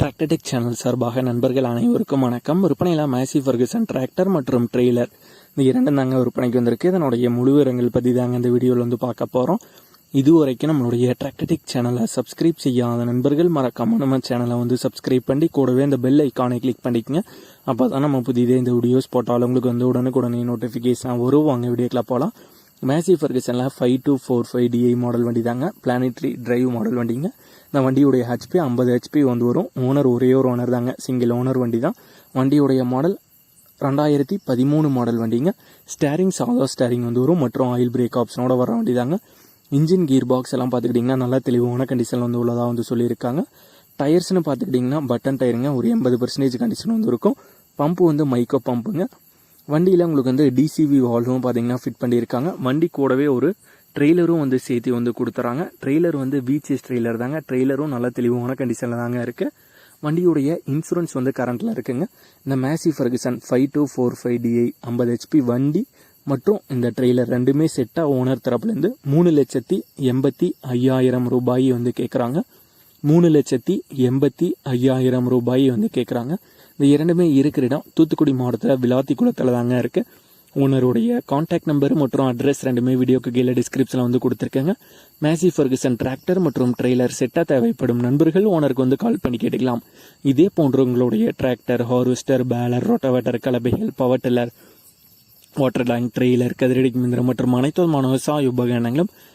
Tractor Tech channel சார்பாக நண்பர்கள் அனைவருக்கும் வணக்கம். விற்பனையில் மேசி ஃபர்கசன் டிராக்டர் மற்றும் ட்ரெய்லர் இந்த இரண்டும் தாங்க விற்பனைக்கு வந்திருக்கு. இதனுடைய முழு விவரங்கள் பற்றி தாங்க இந்த வீடியோவில் வந்து பார்க்க போகிறோம் இதுவரைக்கும் நம்மளுடைய டிராக்டர்டெக் சேனலை சப்ஸ்கிரைப் செய்யாத நண்பர்கள் மறக்காம நம்ம சேனலை வந்து சப்ஸ்கிரைப் பண்ணி கூடவே இந்த பெல் ஐக்கானை கிளிக் பண்ணிக்கங்க. அப்போ தான் நம்ம புதிதே இந்த வீடியோஸ் போட்டாலும் உங்களுக்கு வந்து உடனுக்குடனே நோட்டிஃபிகேஷன் வரும். வாங்க வீடியோக்கில் போகலாம் Massey ஃபர்கசனில் five two four five DI model வண்டி தாங்க. பிளானட்ரி டிரைவ் மாடல் வண்டிங்க. இந்த வண்டியுடைய ஹெச்பி ஐம்பது ஹெச்பி வந்து வரும். ஓனர் ஒரே ஒரு ஓனர் தாங்க. சிங்கிள் ஓனர் வண்டி தான். வண்டியுடைய மாடல் ரெண்டாயிரத்தி பதிமூணு மாடல் வண்டிங்க. ஸ்டேரிங் சாதா ஸ்டேரிங் வந்து வரும். மற்றும் ஆயில் பிரேக் ஆப்ஷனோட வர வண்டி தாங்க. இன்ஜின் கீர் பாக்ஸ் எல்லாம் பார்த்துக்கிட்டிங்கன்னா நல்லா தெளிவான கண்டிஷன் வந்து உள்ளதாக வந்து சொல்லியிருக்காங்க. டயர்ஸ்னு பார்த்துக்கிட்டிங்கன்னா பட்டன் டயருங்க ஒரு எண்பது பர்சன்டேஜ் கண்டிஷன் வந்து இருக்கும். பம்பு வந்து மைக்கோ பம்புங்க வண்டியில் உங்களுக்கு வந்து டிசிவி வால்வும் பார்த்தீங்கன்னா ஃபிட் பண்ணியிருக்காங்க. வண்டி கூடவே ஒரு ட்ரெய்லரும் வந்து சேர்த்து வந்து கொடுத்துறாங்க. ட்ரெய்லர் வந்து விசிஎஸ் ட்ரெய்லர் தாங்க. ட்ரெய்லரும் நல்ல தெளிவான கண்டிஷனில் தாங்க இருக்குது வண்டியுடைய இன்சூரன்ஸ் வந்து கரண்ட்டில் இருக்குங்க. இந்த Massey Ferguson five two four five DI ஐம்பது ஹெச்பி வண்டி மற்றும் இந்த ட்ரெய்லர் ரெண்டுமே செட்டாக ஓனர் தரப்புலேருந்து மூணு லட்சத்தி எண்பத்தி ஐயாயிரம் ரூபாய் வந்து கேட்குறாங்க மூணு லட்சத்தி எண்பத்தி ஐயாயிரம் ரூபாய் வந்து கேட்குறாங்க இந்த இரண்டுமே இருக்கிற இடம் தூத்துக்குடி மாவட்டத்தில் விளாத்தி குளத்தில் தாங்க இருக்குது ஓனருடைய காண்டாக்ட் நம்பர் மற்றும் அட்ரஸ் ரெண்டுமே வீடியோக்கு கீழே டிஸ்கிரிப்ஷனில் வந்து கொடுத்துருக்கேங்க. மேசி ஃபர்கசன் டிராக்டர் மற்றும் ட்ரெய்லர் செட்டாக தேவைப்படும் நண்பர்கள் ஓனருக்கு வந்து கால் பண்ணி கேட்டுக்கலாம். இதே போன்ற உங்களுடைய tractor harvester baler rotavator கலபைகள் power tiller water tank trailer கதிரடி மிந்திரம் மற்றும் அனைத்து விதமான விவசாய உபகரணங்களும்